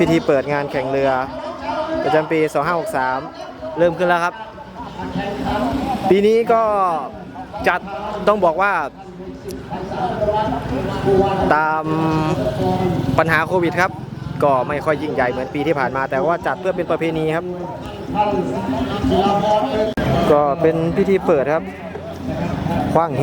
พิธีเปิดงานแข่งเรือ ประจำปี 2563 เริ่มขึ้นแล้วครับ ปีนี้ก็จัดต้องบอกว่า ตามปัญหาโควิดครับ ก็ไม่ค่อยยิ่งใหญ่เหมือนปีที่ผ่านมา แต่ว่าจัดเพื่อเป็นประเพณีครับ ก็เป็นพิธีเปิดครับคว้างแห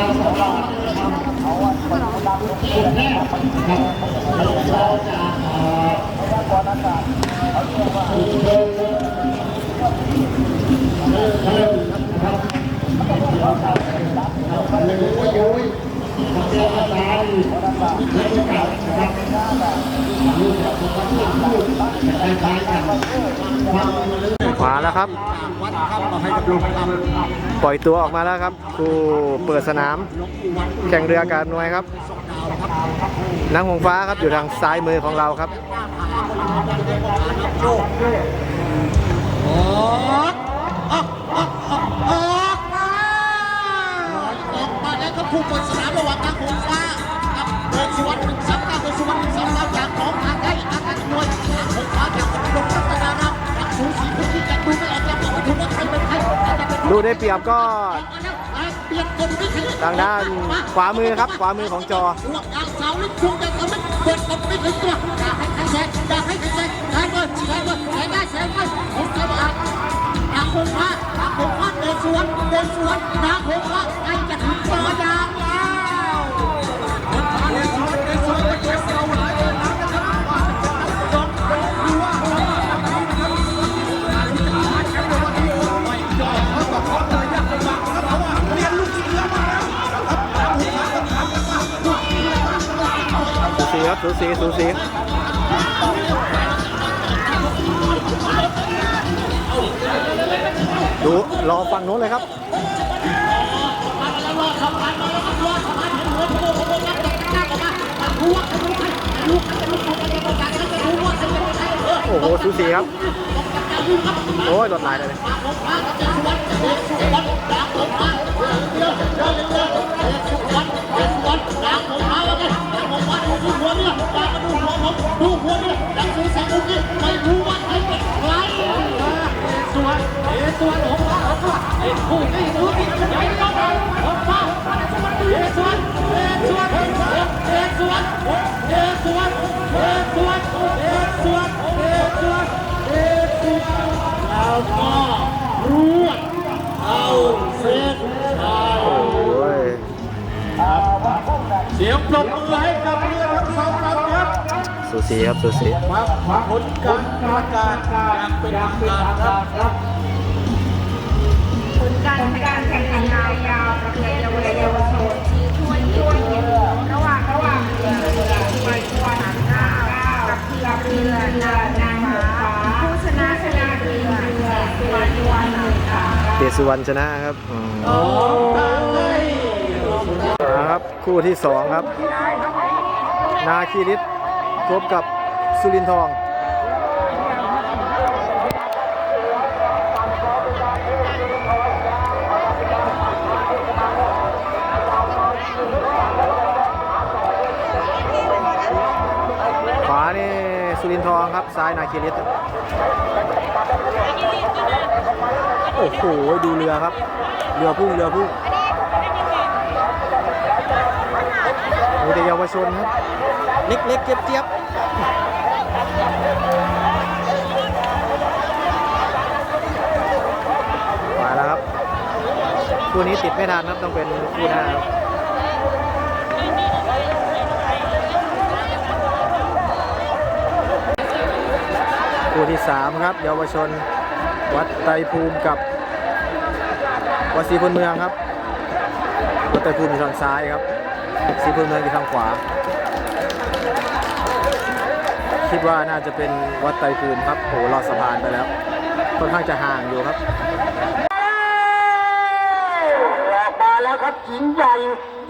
จุดแรกนะครับเราจะจุดเริ่มเริ่มนะครับหนึ่งก็ยุ้ยทำเรื่องการและประกาศนะครับหลังจากที่พูดแต่คล้ายกันความ ขวาแล้วครับ ปล่อยตัวออกมาแล้วครับครูเปิดสนาม แข่งเรือการหน่วยครับนางหงฟ้าครับอยู่ทางซ้ายมือของเราครับออกออกออกออกออกมาออกมาแล้วก็ผู้เปิดสนามระหว่างทางหงฟ้ากับเดินสวนหนึ่งสามเก้าเดิน ดูได้เปรียบก็ทางด้านขวามือครับขวามือของจอเดินสวนเดินสวนนาคงะไอ้ ครับสูสีสูสีดูรอฟังโน้นเลยครับโอ้โหสูสีครับ โอ้ยรถลายเลย ดูหัวนี่ยดังสูแสงอุ้งนี่ไม่รู้ว่าใครเป็นใครสวนเอสวนหงฟ้าหงฟ้าเอผู้ที่รู้ที่ใหญ่ก็ได้หงฟ้าเอสวนเอสวนเอสวนเอสวนเอสวนเอสวนเอสวนเอสวนแล้วก็รวดเอา สียงปรบมือให้กับเรือทั้งสองลำครับสูสีครับสูสีครับผลการประกาศอย่างเป็นทางการครับผลการแข่งขันแข่งขันยาวยาวประเภทเยาวชนเยาวชนที่ช่วยช่วยเห็นระหว่างระหว่างเรือเรือช่วยช่วยหางข้าวกับเรือเรือเรือนางฟ้าผู้ชนะชนะเรือเรือตัวตัวหนึ่งค่ะเปสุวรรณชนะครับอืม นะครับคู่ที่สองครับ นาคีริตพบกับสุรินทองขวานี่สุรินทร์ทองครับ ซ้ายนาคีริตโอ้โห ดูเรือครับ เรือพุ่งเรือพุ่ง มีแต่เยาวชนครับ เล็กๆเจี๊ยบๆมาแล้วครับคู่นี้ติดไม่ทันครับต้องเป็นคู่หน้าคู่ที่ 3 ครับ เยาวชน วัดไตรภูมิกับวัดศรีพลเมืองครับวัดไตรภูมิอยู่ทางซ้ายครับ สีเพื้นเมืองอยู่ทางขวา คิดว่าน่าจะเป็นวัดไตรภูมิครับโหลอดสะพานไปแล้วค่อนข้างจะห่างอยู่ครับออกมาแล้วครับหญิงใหญ่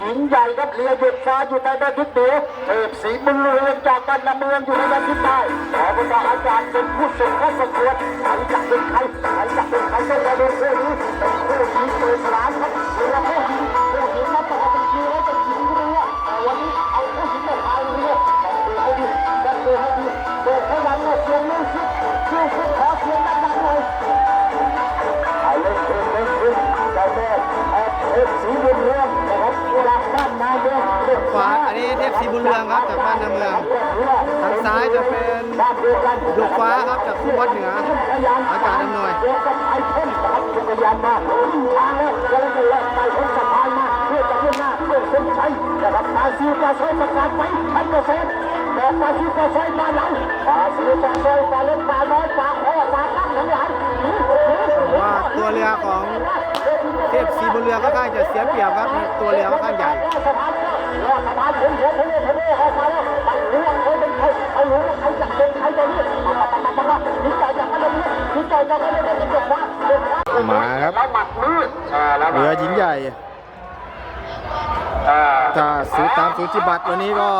หญิงใหญ่ครับเรือหยุดฟ้าอยู่ในด้านทิศเหนือเทพสีบุญเรืองจากบ้านนาเมืองอยู่ในด้านทิศใต้ขอพระอาจารย์เป็นผู้ส่งข้าประกวดใครจะเป็นใครใครจะเป็นใครต้องมาดูคู่นี้เป็นคู่หญิงเปิดร้านครับเรือคู่หญิง ขวาอันนี้เทพศรีบุญเรืองครับจากบ้านนาเมืองทางซ้ายจะเป็นบ้านเดียกันยกฟ้าครับจากคุ้มวัดเหนือ อากาศอำนวยเดียวกันไอ้เพ่นนะครับจักรยานมาทางแล้วกำลังจะแล่นไปพ้นสะพานมาเพื่อจะขึ้นหน้าเพื่อเส้นชัยนะครับปาซิวปาซอยประกาศไปพันเปอร์เซ็นต์แต่ปาซิวปาซอยมาหลังปาซิวปาซอยปาเล็กปาน้อยปาแค่ปาตั้งทั้งหลายหนีหนีหนีว่าตัวเรือของเทพศรีบุญเรืองค่อนข้างจะเสียเปรียบครับตัวเรือค่อนข้างใหญ่สะพานรอดสะพานผมผมผมผมออกมาแล้วไม่รู้ว่าใครเป็นใครไม่รู้ว่าใครจะเป็นใครจะนี่มามามามามาดีใจจากกันเลยดีใจจากกันเลยเด็กๆว่าเด็กว่ามาครับแล้วหมัดมืดอ่าแล้วเรือหญิงใหญ่อ่าถ้าสูตามสูจิบัตรวันนี้ก็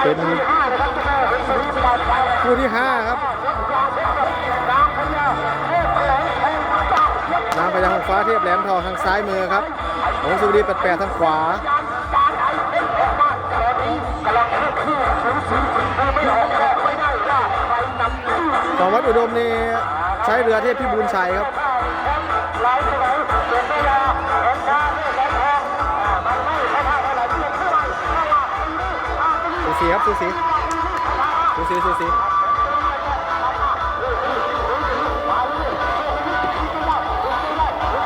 เป็นคู่ที่5ครับนางพญาหงฟ้าเทียบแหลมทองทางซ้ายมือครับหงสุรีปัดแปดทางขวาของวัดอุดมนี่ใช้เรือเทพพิบูลชัยครับ สีครับสูสีสูสีสูสี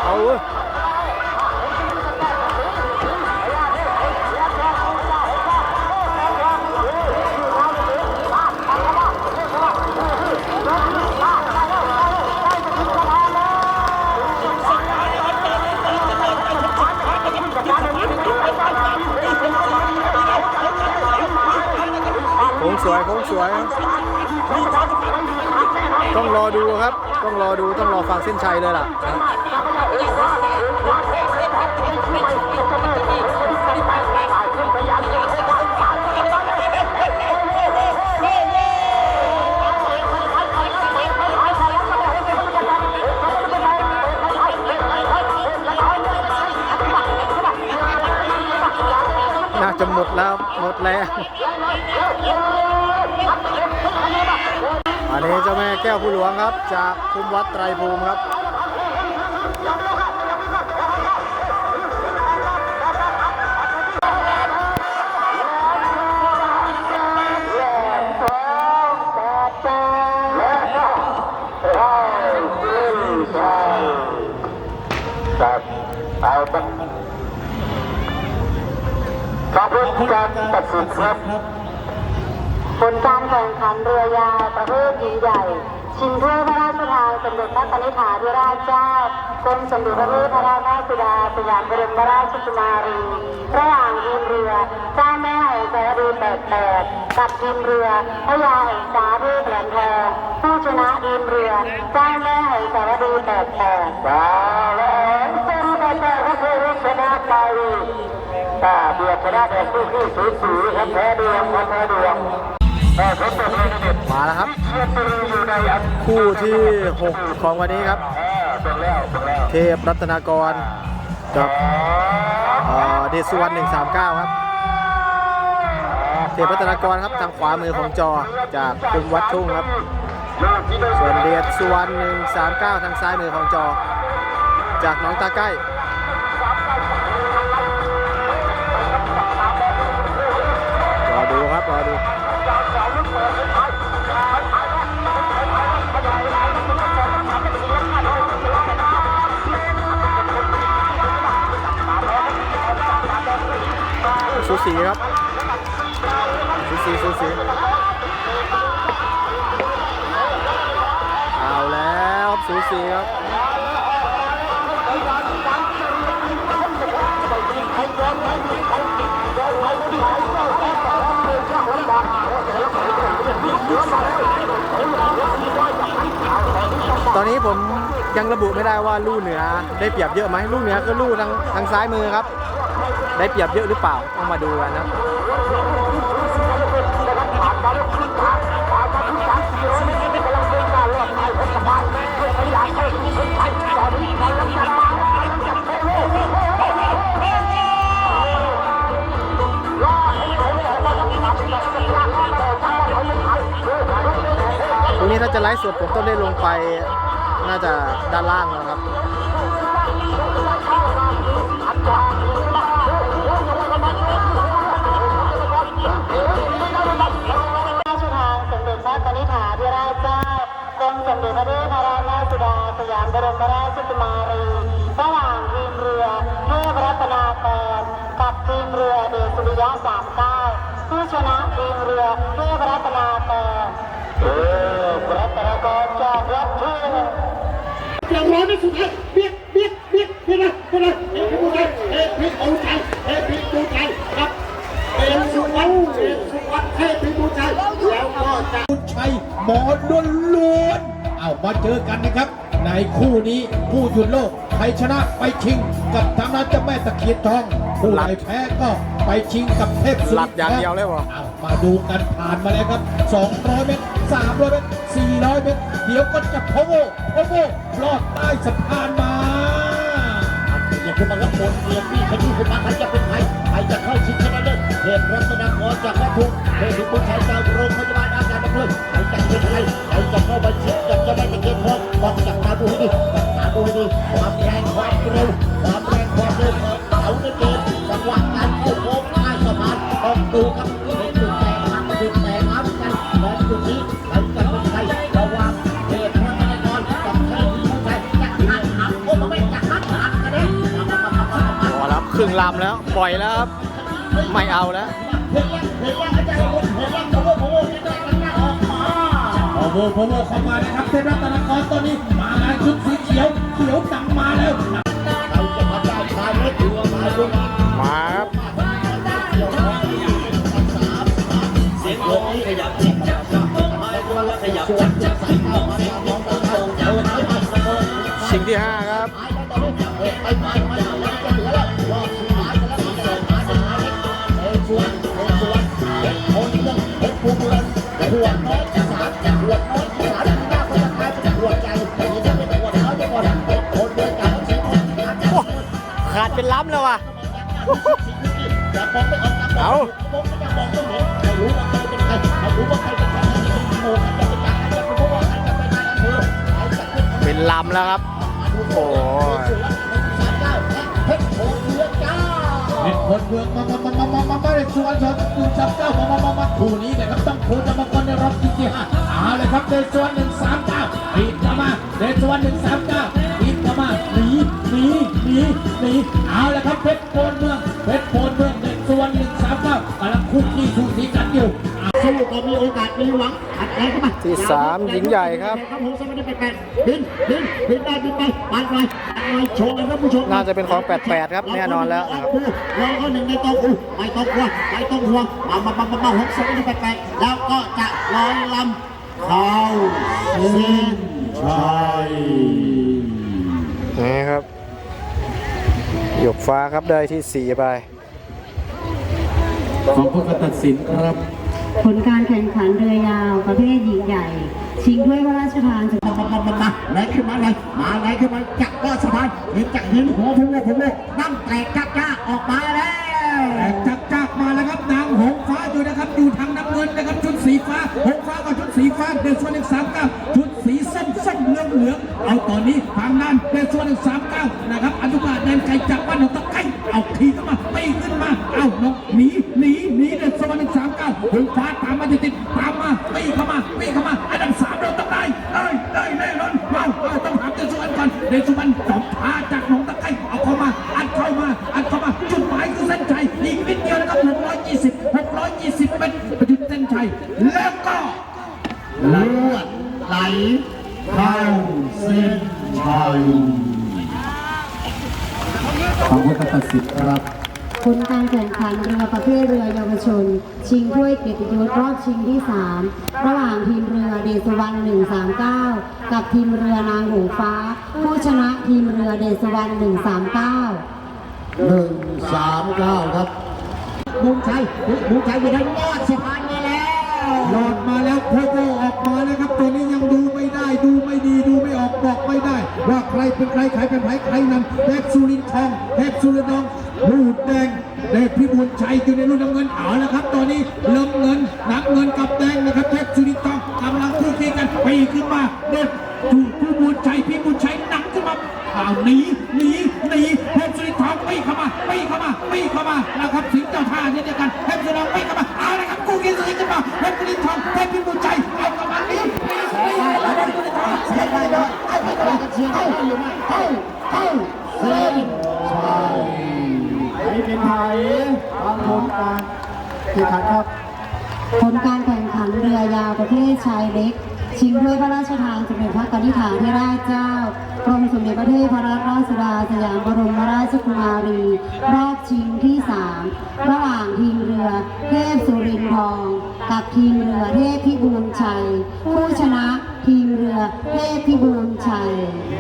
เอาเลย ต้องรอดูต้องรอฟังเส้นชัยเลยล่ะน่าจะหมดแล้วหมดแล้ว อันนี้เจ้าแม่แก้วผู้หลวงครับ จากคุมวัดไตรภูมิครับครับเอาเป็นขอบคุณการตัดสินครับ ผลการแข่งขันเรือยาวประเภทหญิงใหญ่ ชิงถ้วยพระราชทานสมเด็จพระนิธิาธิราชเจ้ากรมสมเด็จพระพรัตนราชสุดาสยามบรมราชกุมารีระหว่างทีมเรือเจ้าแม่แห่งสารดีแปดแปดกับทีมเรือพระยาแห่งสาเทพแหลมทองผู้ชนะทีมเรือเจ้าแม่แห่งสารดีแปดแปดดาวแหลมเป็นไปได้ก็คือชนะไปอ่เบียดชนะแต่คู่ขี้สูสีครับแพ้ดวงครับแพ้ดวง มาแล้วครับ คู่ที่ 6 ของวันนี้ครับ เทพรัตนากรกับเดชสุวรรณ139 ครับ เทพรัตนากรครับทางขวามือของจอจากคุมวัดทุ่งครับ ส่วนเดชสุวรรณ139 ทางซ้ายมือของจอ จากน้องตาใกล้ สีครับสูสีสูสีเอาแล้วสูสีครับตอนนี้ผมยังระบุไม่ได้ว่าลู่เหนือได้เปรียบเยอะไหมลู่เหนือคือลู่ทางทางซ้ายมือครับ ได้เปรียบเยอะหรือเปล่าต้องมาดูกันนะตรงนี้ถ้าจะไลฟ์สดผมต้องได้ลงไปน่าจะด้านล่างแล้วครับ เด็จพระเทพรัตนราชสุดาสยามบรมราชกุมารีระหว่างทีมเรือเทพรัตนาแปดกับทีมเรือเดชสุริยะสามเก้าผู้ชนะทีมเรือเทพรัตนาแปดเออรัตนากรจากรัฐที่อย่างร้อไม่สุดท้ายเบียดเบียดเบียดเบียดนะเบียดนะเอ็พิบูใจเอ็พิบูใจเอ็พิบูใจครับเอ็สุวรรณเอ็สุวรรณเอ็พิบูใจแล้วก็จะชัยหมอล้วนล้วน เอามาเจอกันนะครับ ในคู่นี้ผู้หยุดโลกใครชนะไปชิง กับทางด้านเจ้าแม่ตะเคียนทองผู้ใดแพ้ก็ไปชิงกับเทพสุหลับอย่างเดียวเลยเหรอเอามาดูกันผ่านมาแล้วครับ 200 เมตร 300 เมตร 400 เมตร เดี๋ยวก็จะพะโวพะโวลอดใต้สะพานมาอย่าขึ้นมาครับบนเรียนพี่ขยี้ขึ้นมาใครจะเป็นใครใครจะเข้าชิงชนะเลิศเทพรัตนกรจากวัดทุกเทพบุญชัยจากโรงพยาบาลอาการน้ำเลิศใครจะเป็นใครใครจะเข้ามาชิง ปล่อยแล้วครับ ไม่เอาแล้วพอโวพอโวเข้ามานะครับเทพรัตนกรตอนนี้มาชุดสีเขียวเขียวดังมาแล้วมาครับชิงที่5ครับ เป็นล้ำแล้วว่ะ เอาเป็นลำแล้วครับ โอ้ยเป็นคนเมืองมามามามามามามาในสวนสวนดูจับเจ้ามามามามาคู่นี้นะครับต้องคู่จะมาคนในรอบที่ที่ห้าเอาเลยครับในสวนหนึ่งสามเก้าปีดเข้ามาในสวนหนึ่งสามเก้าปีดเข้ามาหนี หนีหนีหนีเอาเลยครับเพชรโพนเมืองเพชรโพนเมืองในสวนหนึ่งสามเก้ากำลังคุกกี้สูสีกันอยู่สู้ก็มีโอกาสมีหวังอัดแรงเข้ามาที่สามหญิงใหญ่ครับ ครับผมสมัยนี้แปดบินบินบินได้บินไปปานไปปานไปโชว์เลยครับผู้ชมน่าจะเป็นของ88ครับแน่นอนแล้วนะครับ เราก็หนึ่งในตองอูไม่ต้องกลัวไม่ต้องห่วงมามามามามาหกสมัยนี้แปดแล้วก็จะลอยลำเข้าเส้นชัย นี่ครับห ยกฟ้าครับได้ที่4ไป ของผู้ตัดสินครับ ผลการแข่งขันเรือยาวประเภทหญิงใหญ่ ชิงถ้วยพระราชทานมามามามามาไหลขึ้นมาเลยมาไหลขึ้นมาจักรสะพานเห็นจักรหินหัวพุ่งเลยพุ่งเลยน้ำแตกจักจ้าออกมาแล้วแต่จักจักมาแล้วครับนางหงฟ้าอยู่นะครับอยู่ทางน้ำเงินนะครับชุดสีฟ้าหงฟ้ากับชุดสีฟ้าเดชส่วนหนึ่งสามเก้าชุดสีส้มส้มเหลือง เอาตอนนี้ทางด้านเดชส่วนหนึ่งสามเก้านะครับอนุบาลแดนไก่จากบ้านหนองตะไคร้เอาทีเข้ามาปีขึ้นมา เอาน้องหนีหนีหนีเดชส่วนหนึ่งสามเก้าหงฟ้าตามมาติดติด นชัยของผู้ตัดสินครับผลการแข่งขันเรือประเภทเรือเยาวชน ชิงถ้วยเกียรติยศรอบชิงที่ 3 ระหว่างทีมเรือเดชสุวรรณ139 กับทีมเรือนางหงฟ้า ผู้ชนะทีมเรือเดชสุวรรณ139หนึ่งสามเก้าครับบุญชัยบุญชัยอยู่ด้านยอดสะพานมาแล้วยอดมาแล้วโคโบออกมาแล้วครับตัวนี้ยังดูไม่ได้ดูไม่ดีดูไม่ออก บอกไม่ได้ ว่าใครเป็นใครใครเป็นใครใครนำเทพสุรินทร์ทองเทพสุรินองรูดแดงเดชพิบูลชัยอยู่ในรุ่นน้ำเงินเอาแล้วครับ ตอนนี้เริ่มเงินน้ำเงินกับแดงนะครับเทพสุรินทร์ทองกำลังคู่ขี้กันปีขึ้นมาเด็ดถูกพิบูลชัยพิบูลชัยหนักขึ้นมาเอาหนีหนี พระเทพรัตนราชสุดาสยามบรมราชกุมารี รอบชิงที่3ระหว่างทีมเรือเทพสุรินทร์ทอง กับทีมเรือเทพพิบูลชัย ผู้ชนะทีมเรือเทพพิบูลชัย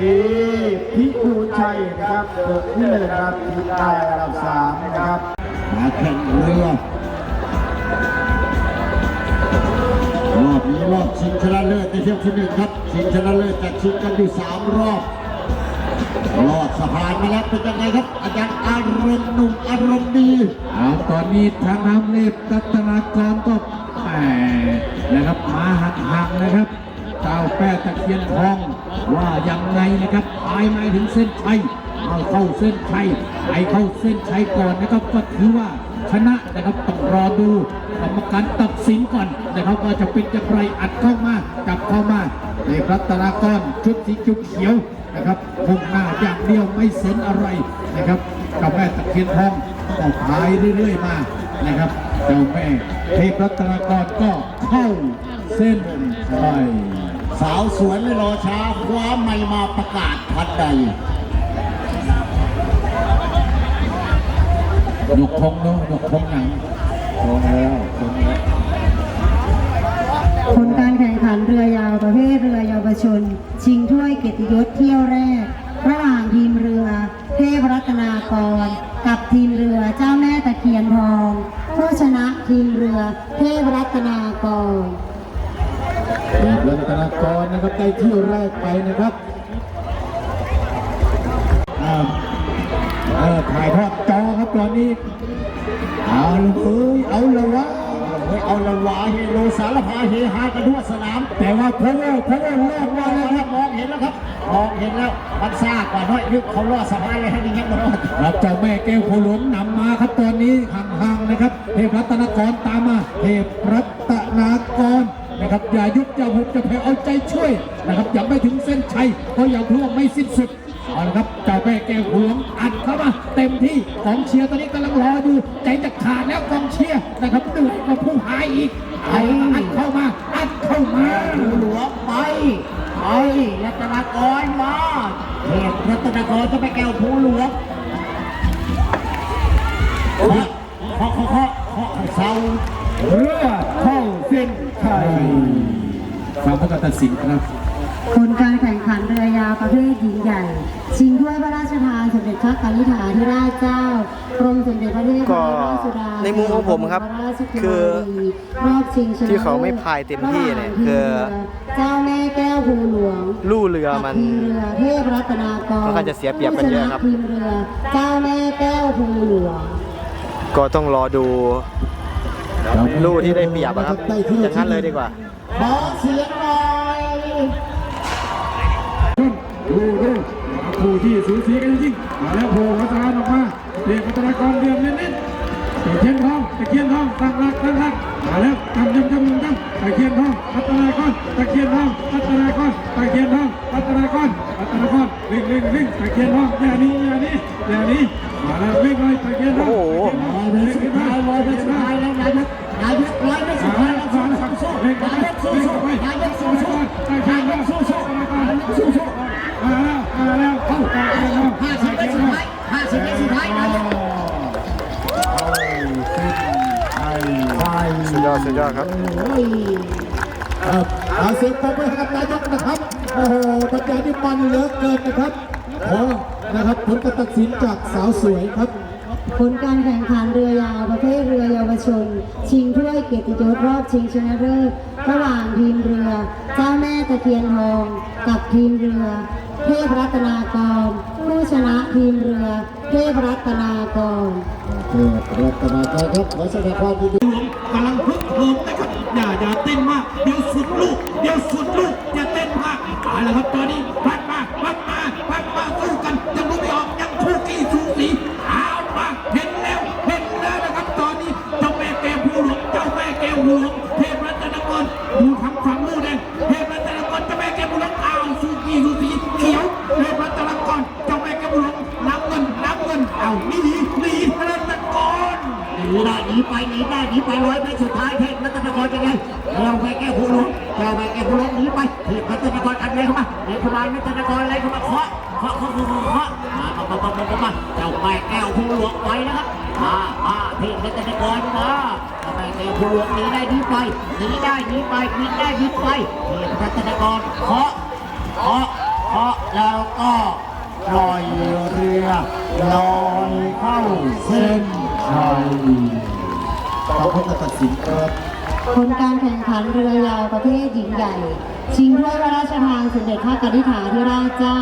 นี่พิบูลชัยนะครับเดอะนี่เลยนะครับทีมได้อันดับสามนะครับมาแข่งเรือรอบนี้รอบชิงชนะเลิศในเที่ยวที่หนึ่งครับชิงชนะเลิศจะชิงกันอยู่สามรอบ รอดสะพานมาแล้วเป็นยังไงครับ อาจารย์อารมณ์หนุ่มอารมณ์ดีเอาตอนนี้ทางน้ำเล็บรัตนากรก็แหมนะครับมาหักๆนะครับเจ้าแป้ตะเคียนทองว่ายังไงนะครับปลายไม้ถึงเส้นชัยเอาเข้าเส้นชัยไอเข้าเส้นชัยก่อนนะครับก็ถือว่าชนะนะครับต้องรอดูกรรมการตัดสินก่อนนะครับว่าจะเป็นอย่างไรอัดเข้ามาจับเข้ามา เอกรัตนากรชุดสีจุกเขียวนะครับพุ่งหน้าอย่างเดียวไม่สนอะไรนะครับกับแม่ตะเคียนทองก็พายเรื่อยๆมานะครับเจ้าแม่เทพรัตนากรก็เข้าเส้นชัยสาวสวยไม่รอช้าคว้าไม่มาประกาศพัดใดยกธงเนาะยกธงหนังธงแล้วธงแล้วผลการแข่งขัน เรือยาวประเภทเรือเยาวชน ชิงถ้วยเกียรติยศเที่ยวแรก ระหว่างทีมเรือ เทพรัตนากร กับทีมเรือเจ้าแม่ตะเคียนทองผู้ชนะทีมเรือ เทพรัตนากรเอกรัตนากรนะครับได้เที่ยวแรกไปนะครับถ่ายทอดจอครับตอนนี้เอาเอ้ยเอาละวะ เฮ้ยเอาละวาเฮโลสารพาเฮฮากันทั่วสนาม แต่ว่าเพราะว่าเพราะว่าแรกมอว่างนะคแล้รับมองเห็นแล้วครับมองเห็นแล้วมันซ่ากว่าน้อยนึกเขาลอดสะพานเลยให้ยังไงมันรอดครับเจ้าแม่แก้วโพหลวงนำมาครับตอนนี้ห่างๆนะครับเทพรัตนกรตามมาเทพรัตนกรนะครับอย่ายุดอย่าหุบจะแพ้เอาใจช่วยนะครับอยังไม่ถึงเส้นชัยก็ยังถือว่าไม่สิ้นสุด เอาละครับเจ้าแม่แก้วหวงอัดเข้ามาเต็มที่กองเชียร์ตอนนี้กำลังรออยู่ใจจะขาดแล้วกองเชียร์นะครับดืดมาพุ่งหายอีกเอาอัดเข้ามาอัดเข้ามาหลวงไปไปรัตนากรมาเทพรัตนากรจะไปแก้วภูหลวงเคาะเคาะเคาะเคาะเสาเรือเข้าเส้นชัยฟังพระกาตัดสินครับ ผลการแข่งขันเรือยาวประเภทหญิงใหญ่ ชิงถ้วยพระราชทานสมเด็จพระกนิษฐาธิราชเจ้ากรมสมเด็จพระเทพรัตนราชสุดาในมุมของผมครับสยามราชกุคือมารีรอบชิงชนะที่เขาไม่พายเต็มที่เนี่ยคือเจ้าแม่แก้วภูหลวงลู่เรือมันทีมเรือเทพรัตนากรค่อนข้างจะเสียเปรียบกันเยอะครับผู้ชนะทีมเรือเจ้าแม่แก้วภูหลวงก็ต้องรอดูลู่ที่ได้เปรียบอะครับอย่างนั้นเลยดีกว่าขอเสียงหน่อย ดูดูคู่ที่สูสีกันจริงมาแล้วโผล่หัวสารออกมาเรียกพัฒนากรเดียมเน้นๆตะเคียนทองตะเคียนทองตั้งหลักตั้งหลักมาแล้วกำยำกำยำกำตะเคียนทองพัฒนากรตะเคียนทองพัฒนากรตะเคียนทองพัฒนากรพัฒนากรวิ่งวิ่งวิ่งตะเคียนทองอย่านี้อย่านี้อย่านี้มาแล้ววิ่งเลยตะเคียนทอง ดยอดสุดยอดครับโอ้ยครับอาเสียงปรบมือให้กับนายกนะครับโอ้โหบรรยากาศที่มันเหลือเกินนะครับขอนะครับผลการตัดสินจากสาวสวยครับผลการแข่งขันเรือยาวประเภทเรือเยาวชน ชิงถ้วยเกียรติยศรอบชิงชนะเลิศระหว่างทีมเรือ เจ้าแม่ตะเคียนทอง กับทีมเรือ เทพรัตนากรผู้ชนะทีมเรือ เทพรัตนากรเออรัตนาการครับขอแสดงความยินดีกำลังพึกเหิมนะครับอย่าอย่าเต้นมากเดี๋ยวสุดลูกเดี๋ยวสุดลูกอย่าเต้นมากเอาละครับตอนนี้ เงินเอาหนีหนีรัตนกรหนีได้หนีไปหนีได้หนีไปร้อยไปสุดท้ายเทพรัตนกรเป็นไงเราไปแก้ผู้หลวงเราไปแก้ผู้หลวงหนีไปเทพรัตนกรอัดเลยเข้ามาเทพบาลรัตนกรอะไรเข้ามาเคาะเคาะเคาะเคาะเคาะมามามามามามาเจ้าแม่แก้วผู้หลวงไปนะครับมามาเทพรัตนกรมาเจ้าแม่แก้วหลวงหนีได้หนีไปหนีได้หนีไปหนีได้หนีไปเทพรัตนกรเคาะเคาะเคาะแล้วก็ ล่อยเรือลอยเข้าเส้นชัยต่อพบการตัดสินครับผลการแข่งขันเรือยาวประเภทหญิงใหญ่ ชิงถ้วยพระราชทานสมเด็จพระกนิษฐาธิราชเจ้า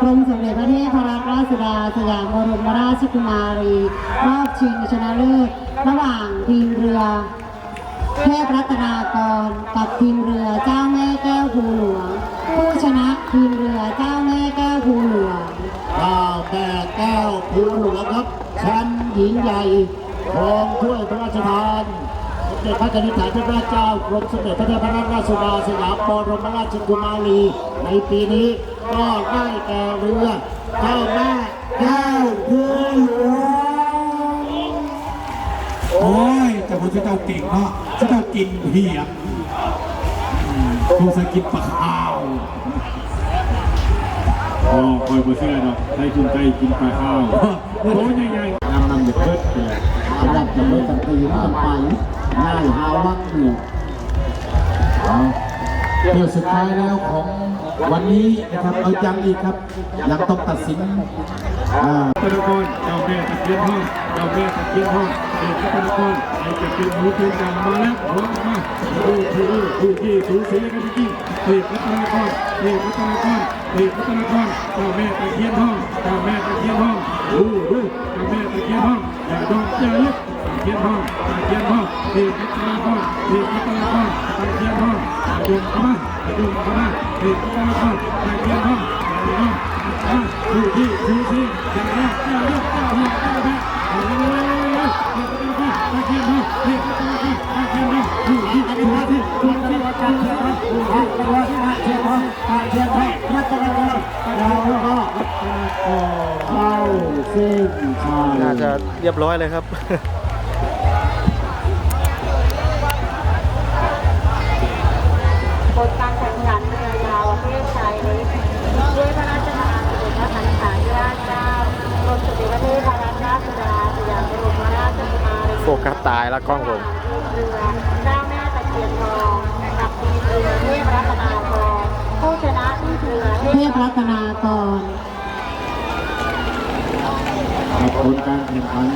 กรมสมเด็จพระเทพรัตนราชสุดาสยามบรมราชกุมารีรอบชิงชนะเลิศระหว่างทีมเรือ เทพรัตนากร กับทีมเรือเจ้าแม่แก้วภูหลวง ผู้ชนะทีมเรือเจ้าแม่แก้วภูหลวง ก้าวแม่แก้วภูหลวงครับแชมป์หญิงใหญ่ครองถ้วยพระราชทานสมเด็จพระกนิษฐาธิราชเจ้ากรมสมเด็จพระเทพรัตนราชสุดาสยามบรมราชกุมารีในปีนี้ก็ได้แก่เรือเจ้าแม่แก้วภูหลวงโอ้ยแต่ผมจะเจ้าเก่งเนาะจะเจ้าก่งเหี้ยคงสกินปลา วอ๋อคอยมาเชื่อเนาะได้กินไก่กินปลาข้าวโอ้ยใหญ่ๆนำนำเด็กเพิดเลยอาดับจะไม่ตันตีมันไปง่ายหาวังอยู่เที่ยวสุดท้ายแล้วของวันนี้นะครับเอายังอีกครับยังต้องตัดสินอ่าตะนกรเจ้าแม่ตะเคียนห้องเจ้าแม่ตะเคียนห้องเด็กตะนกรไอ้จะเป็นหมูเป็นกันมาแล้วหัวมาดูดูดูที่สูสีกันจริงเด็กตะนกรเด็กตะนกรเด็กตะนกรเจ้าแม่ตะเคียนห้องเจ้าแม่ตะเคียนห้องดูดูเจ้าแม่ตะเคียนห้องอย่าโดนอย่ายึดตะเคียนห้องตะเคียนห้องเด็กตะนกรเด็กตะนกรตะเคียนห้องดุมเข้ามาดุมเข้ามาเด็กตะนกรตะเคียนห้องอย่าห้องดูที่ดูที่อย่าอย่าอย่าอย่าอย่าอย่าโอ้ย เรียบร้อยเลยครับผลการแข่งขันเรือยาวประเภทชายเล็กด้วยพระราชทานสมเด็จพระสันนิษฐานราชเจ้ากรมสมเด็จพระเทพรัตนราชสุดาสยามบรมราชกุมารีโฟกัสตายแล้วกล้องผมเรือเจ้าแม่ตะเคียนทองกับทีมเรือเทพรัตนากรผู้ชนะที่เรือเทพรัตนากร ผลการแข่งขัน